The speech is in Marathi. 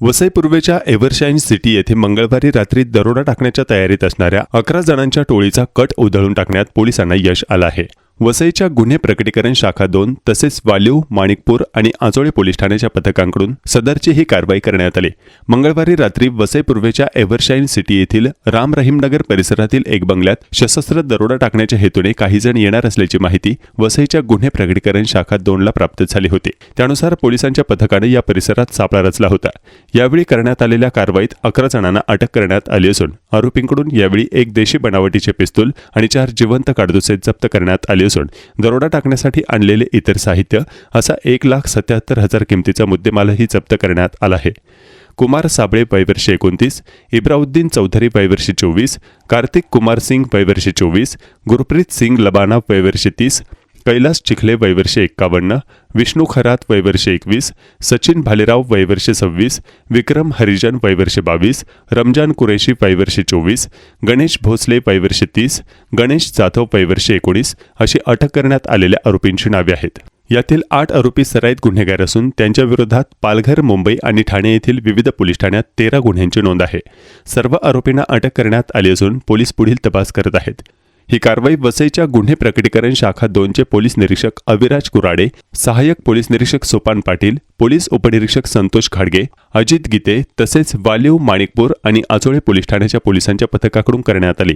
वसई पूर्वेच्या एव्हरशाईन सिटी येथे मंगळवारी रात्री दरोडा टाकण्याच्या तयारीत असणाऱ्या अकरा जणांच्या टोळीचा कट उधळून टाकण्यात पोलिसांना यश आलं आहे. वसईच्या गुन्हे प्रकटीकरण शाखा दोन तसेच वालीव माणिकपूर आणि आजोळे पोलीस ठाण्याच्या पथकांकडून सदरची ही कारवाई करण्यात आली. मंगळवारी रात्री वसई पूर्वेच्या एव्हरशाईन सिटी येथील राम रहीमनगर परिसरातील एक बंगल्यात सशस्त्र दरोडा टाकण्याच्या हेतूने काही जण येणार असल्याची माहिती वसईच्या गुन्हे प्रकटीकरण शाखा दोनला प्राप्त झाली होती. त्यानुसार पोलिसांच्या पथकाने या परिसरात सापळा रचला होता. यावेळी करण्यात आलेल्या कारवाईत अकरा जणांना अटक करण्यात आली असून आरोपींकडून यावेळी एक देशी बनावटीचे पिस्तूल आणि चार जिवंत काडदुसे जप्त करण्यात आले असून दरोडा टाकण्यासाठी आणलेले इतर साहित्य असा एक लाख सत्याहत्तर हजार किमतीचा मुद्देमालही जप्त करण्यात आला आहे. कुमार साबळे पैवर्षी एकोणतीस इब्राउद्दीन चौधरी पैवर्षी चोवीस कार्तिक कुमार सिंग पैवर्षी चोवीस गुरप्रीत सिंग लबाना पैवर्षी तीस कैलास चिखले वयवर्षे एक्कावन्न विष्णू खरात वयवर्षे एकवीस सचिन भालेराव वयवर्षे सव्वीस विक्रम हरिजन वयवर्षे बावीस रमजान कुरेशी वयवर्षे चोवीस गणेश भोसले वयवर्षे तीस गणेश जाधव वयवर्षे एकोणीस अशी अटक करण्यात आलेल्या आरोपींची नावे आहेत. यातील आठ आरोपी सराईत गुन्हेगार असून त्यांच्या विरोधात पालघर मुंबई आणि ठाणे येथील विविध पोलीस ठाण्यात तेरा गुन्ह्यांची नोंद आहे. सर्व आरोपींना अटक करण्यात आली असून पोलीस पुढील तपास करत आहेत. ही कारवाई वसईच्या गुन्हे प्रकटीकरण शाखा दोनचे पोलीस निरीक्षक अविराज कुराडे सहाय्यक पोलीस निरीक्षक सोपान पाटील पोलीस उपनिरीक्षक संतोष खाडगे अजित गीते तसेच वालीव माणिकपूर आणि आचोळे पोलीस ठाण्याच्या पोलिसांच्या पथकाकडून करण्यात आली.